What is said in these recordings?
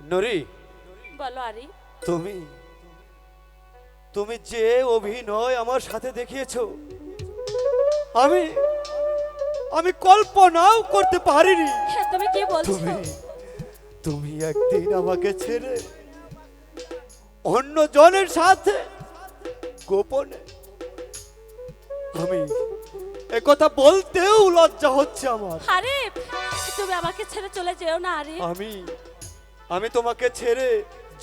নরি বলো আরি। তুমি তুমি যে অভিনয় আমার সাথে দেখিয়েছো আমি আমি কল্পনাও করতে পারিনি। হ্যাঁ তুমি কি বলছো? তুমি তুমি একদিন আমাকে ছেড়ে অন্য জনের সাথে গোপনে আমি একথা বলতেও লজ্জা হচ্ছে আমার। আরে তুমি আমাকে ছেড়ে চলে যেও না আরে। আমি আমি তোমাকে ছেড়ে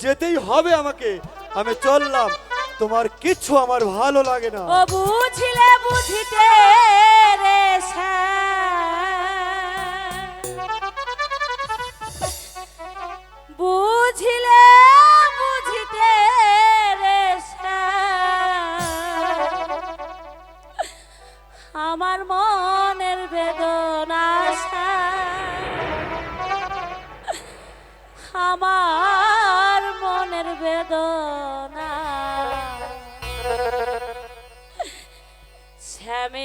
যেতেই হবে আমাকে। আমি চললাম। তোমার কিছু আমার ভালো লাগে না। বুঝিলে বুঝিতে বুঝিলে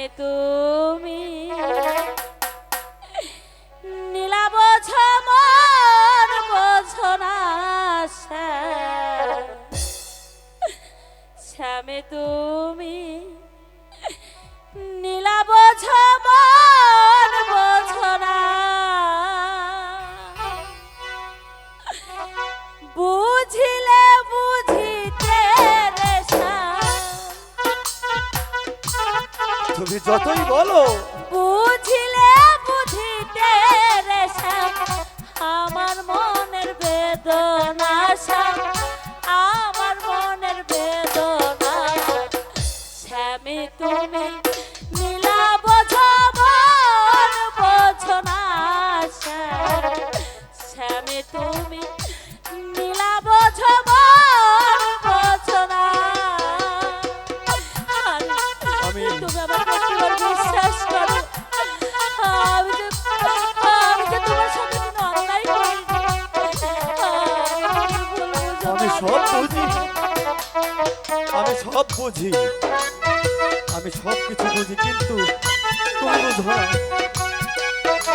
তুমি তুমি যতই বলো। বুঝিলে বুঝিতে আমার মনের বেদনা সব বুঝি। আমি সব কিছু বুঝি, কিন্তু তুমি বুঝো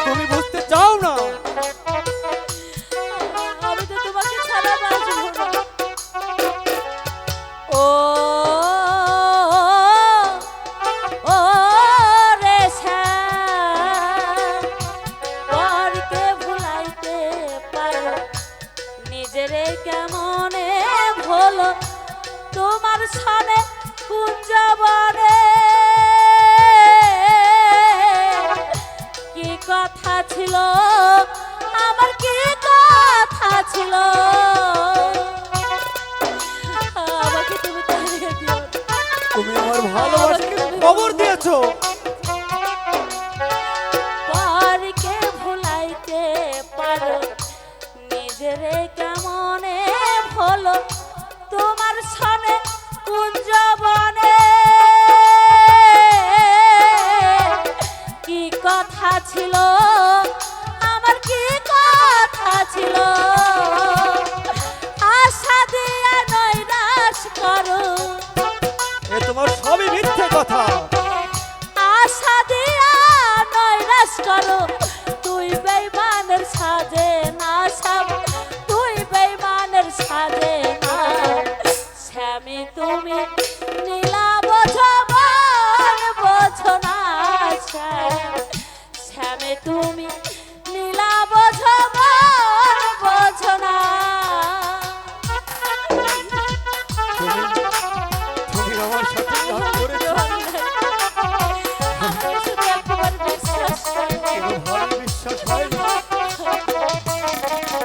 তুমি বুঝতে চাও না? আমি নিজেরে কেমনে তোমার সনে কুঞ্জবনে। কি কথা ছিল? আমার কি কথা ছিল? আমাকে তুমি। তুমি আমার ভালোবাসাকে শ্যামে তুমি নীলা বোঝো বোঝো না।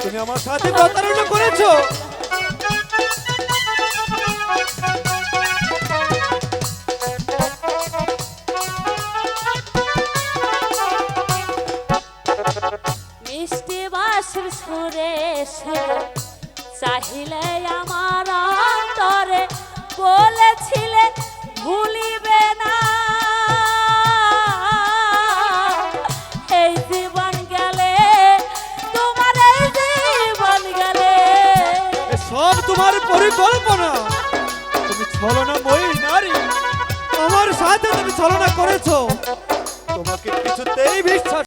তুমি আমার সাথে যা করেছ। সুরে চাহিলে আমার অন্তরে বলেছিলে, ভুলিবে না। এই জীবন গেলে, তোমার এই গেলে। সব তোমার পরিকল্পনা। তুমি ছলনা মই নারী। আমার সাথে তুমি ছলনা করেছ। তোমাকে কিছুতেই বিশ্বাস